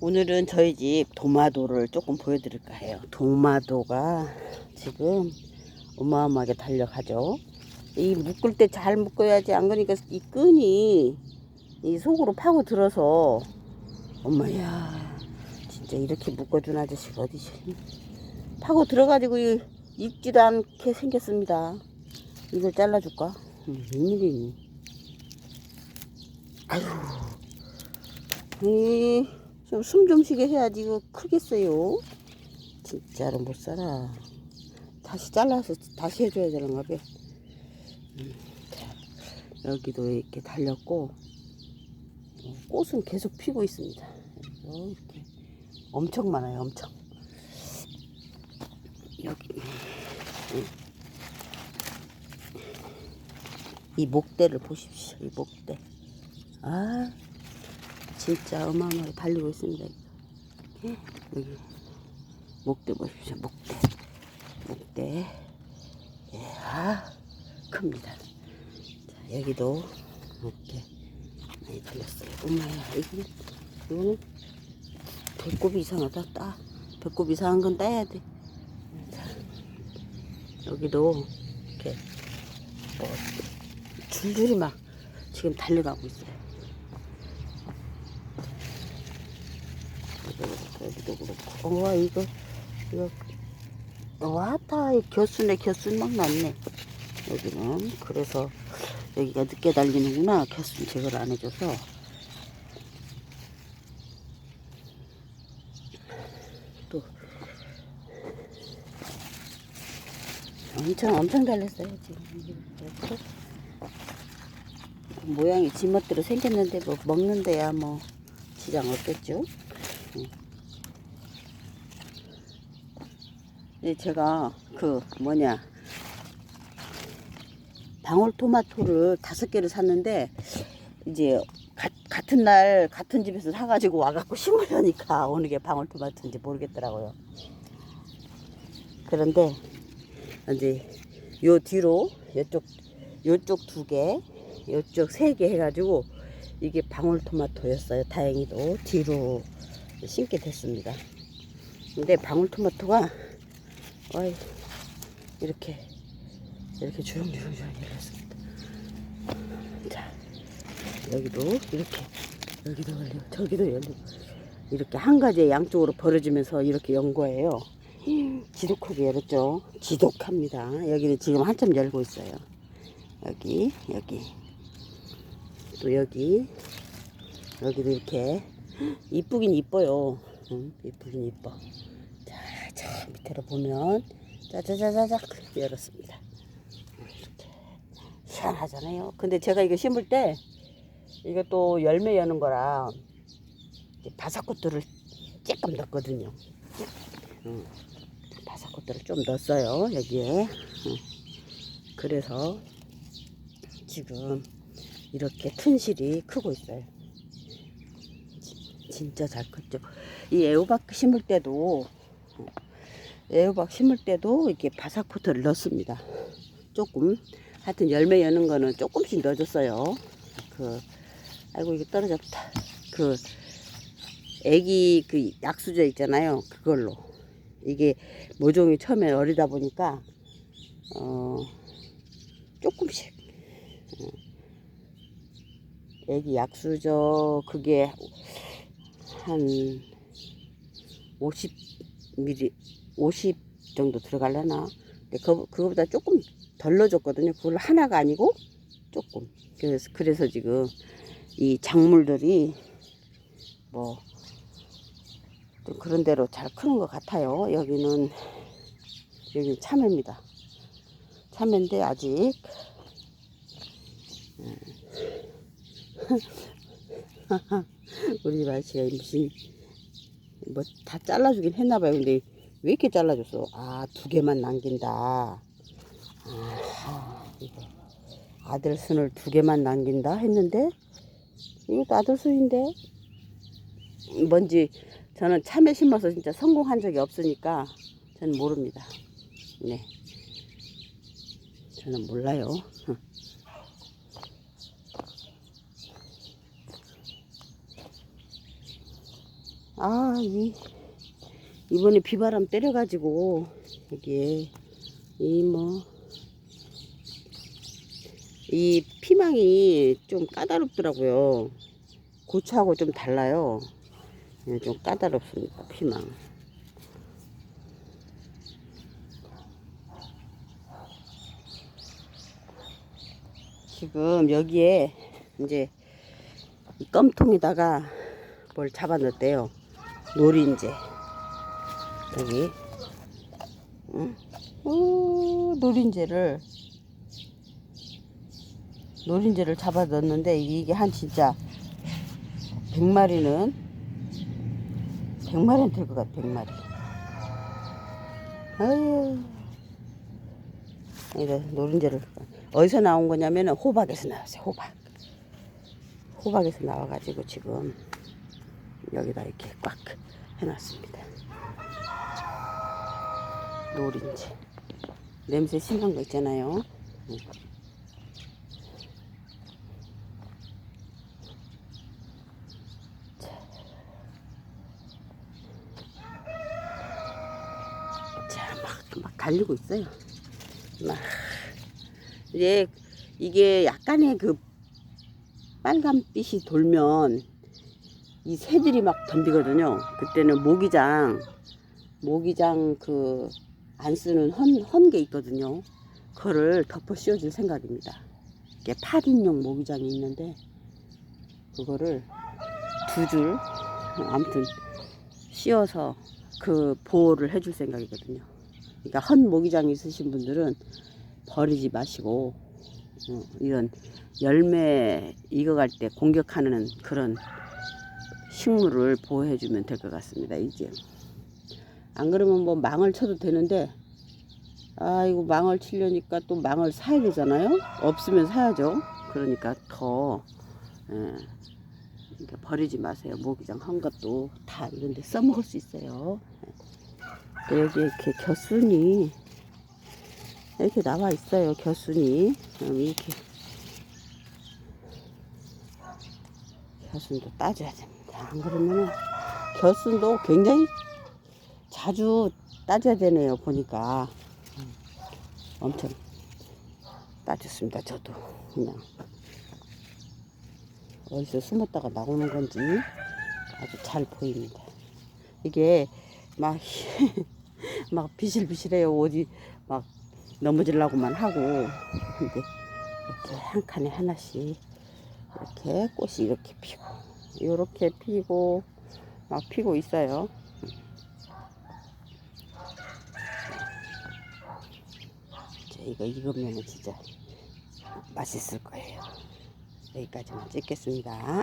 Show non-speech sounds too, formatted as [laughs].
오늘은 저희 집 도마도를 조금 보여드릴까 해요. 도마도가 지금 어마어마하게 달려가죠. 이 묶을 때 잘 묶어야지 안 그러니까 이 끈이 이 속으로 파고 들어서 엄마야 진짜 이렇게 묶어준 아저씨가 어디지 파고 들어가지고 이- 익지도 않게 생겼습니다. 이걸 잘라줄까? 음, 웬일이니? 아유, 좀 숨 좀 쉬게 해야지 이거 크겠어요. 진짜로 못 살아. 다시 잘라서 다시 해줘야 되는가 봐. 음, 자, 여기도 이렇게 달렸고 어, 꽃은 계속 피고 있습니다. 그래서 이렇게 엄청 많아요, 엄청. 여기 음. 이 목대를 보십시오, 이 목대. 아, 진짜 어마어마하게 달리고 있습니다. 예, 여기 목대 보십시오, 목대. 목대. 예, 아, 큽니다. 자, 여기도 이렇게 많이 달렸어요. 엄마야, 이거, 이거는 배꼽이 이상하다, 따. 배꼽 이상한 건 따야 돼. 자, 여기도 이렇게 뭐 줄줄이 막 지금 달려가고 있어요. 여기도, 그렇고, 와 이거 이거 와다 이 겨순에 겨순 막 났네. 여기는 그래서 여기가 늦게 달리는구나. 겨순 제거를 안 해줘서 또 엄청 엄청 달렸어요 지금 모양이 지멋대로 생겼는데 뭐 먹는 데야 뭐 지장 없겠죠. 응. 네, 제가 그 뭐냐 방울토마토를 다섯 개를 샀는데 이제 가- 같은 날 같은 집에서 사가지고 와갖고 심으려니까 어느 게 방울토마토인지 모르겠더라고요. 그런데 이제 요 뒤로 요쪽 요쪽 두 개, 요쪽 세 개 해가지고 이게 방울토마토였어요. 다행히도 뒤로 심게 됐습니다. 근데 방울토마토가 어이, 이렇게 이렇게 주렁주렁주렁 열렸습니다. 자 여기도 이렇게 여기도 열리고 저기도 열리고 이렇게 한 가지에 양쪽으로 벌어지면서 이렇게 연 거예요. 지독하게 열었죠. 지독합니다. 여기는 지금 한참 열고 있어요. 여기 여기 또 여기 여기도 이렇게 이쁘긴 이뻐요. 응, 이쁘긴 이뻐. 자, 저 밑으로 보면 짜자자자작 열었습니다. 이렇게 희한하잖아요. 근데 제가 이거 심을 때 이거 또 열매 여는 거라 바삭꽃들을 조금 넣었거든요. 응. 바삭꽃들을 좀 넣었어요 여기에. 응. 그래서 지금 이렇게 튼실이 크고 있어요. 지- 진짜 잘 컸죠. 이 애호박 심을 때도 어, 애호박 심을 때도 이렇게 바삭코트를 넣습니다. 조금 하여튼 열매 여는 거는 조금씩 넣어줬어요. 그 아이고 이게 떨어졌다. 그 애기 그 약수저 있잖아요. 그걸로 이게 모종이 처음에 어리다 보니까 어 조금씩 어, 애기 약수저 그게 한 50ml 50 정도 들어갈려나? 근데 그, 그거보다 조금 덜 넣어줬거든요. 그걸 하나가 아니고 조금. 그래서 그래서 지금 이 작물들이 뭐좀 그런 대로 잘 크는 것 같아요. 여기는 여기 참외입니다. 참외인데 아직. [laughs] 우리 말씨가 무슨 뭐 다 잘라주긴 했나봐요. 근데 왜 이렇게 잘라줬어? 아 두 개만 남긴다. 아, 이거 아들 순을 두 개만 남긴다 했는데 이것도 아들 순인데 뭔지 저는 참외 심어서 진짜 성공한 적이 없으니까 저는 모릅니다. 네, 저는 몰라요. [laughs] 아, 이, 이번에 비바람 때려가지고, 여기에, 이 뭐, 이 피망이 좀 까다롭더라고요. 고추하고 좀 달라요. 예, 좀 까다롭습니다, 피망. 지금 여기에 이제 이 껌통에다가 뭘 잡아 넣었대요. 노린재. 여기. 응? 오, 노린재를. 노린재를 잡아 넣었는데 이게 한 진짜 100마리는 100마리는 될 것 같아 100마리. 아유. 이래 노린재를 어디서 나온 거냐면은 호박에서 나왔어요 호박. 호박에서 나와가지고 지금 여기다 이렇게 꽉 해놨습니다 노린재 냄새 심한 거 있잖아요 응. 자, 막, 막 달리고 있어요. 막. 이제, 이게 약간의 그 빨간빛이 돌면 이 새들이 막 덤비거든요. 그때는 모기장, 모기장 그 안 쓰는 헌, 헌게 있거든요. 그거를 덮어 씌워줄 생각입니다. 이게 8인용 모기장이 있는데, 그거를 두 줄, 아무튼 씌워서 그 보호를 해줄 생각이거든요. 그러니까 헌 모기장 있으신 분들은 버리지 마시고 어, 이런 열매 익어갈 때 공격하는 그런 식물을 보호해주면 될 것 같습니다. 이제 안 그러면 뭐 망을 쳐도 되는데 아 이거 망을 치려니까 또 망을 사야 되잖아요. 없으면 사야죠. 그러니까 더 예, 버리지 마세요. 모기장 한 것도 다 이런데 써먹을 수 있어요. 또 여기 이렇게 겨순이 이렇게 나와 있어요. 겨순이 음, 이렇게 겨순도 따줘야 됩니다. 안 그러면 겨순도 굉장히 자주 따줘야 되네요. 보니까 음, 엄청 따줬습니다. 저도 그냥. 어디서 숨었다가 나오는 건지 아주 잘 보입니다. 이게 막, [laughs] 막 비실비실해요. 어디 막 넘어지려고만 하고. 근데 이렇게 한 칸에 하나씩 이렇게 꽃이 이렇게 피고, 이렇게 피고, 막 피고 있어요. 이거 익으면 진짜 맛있을 거예요. 여기까지만 찍겠습니다.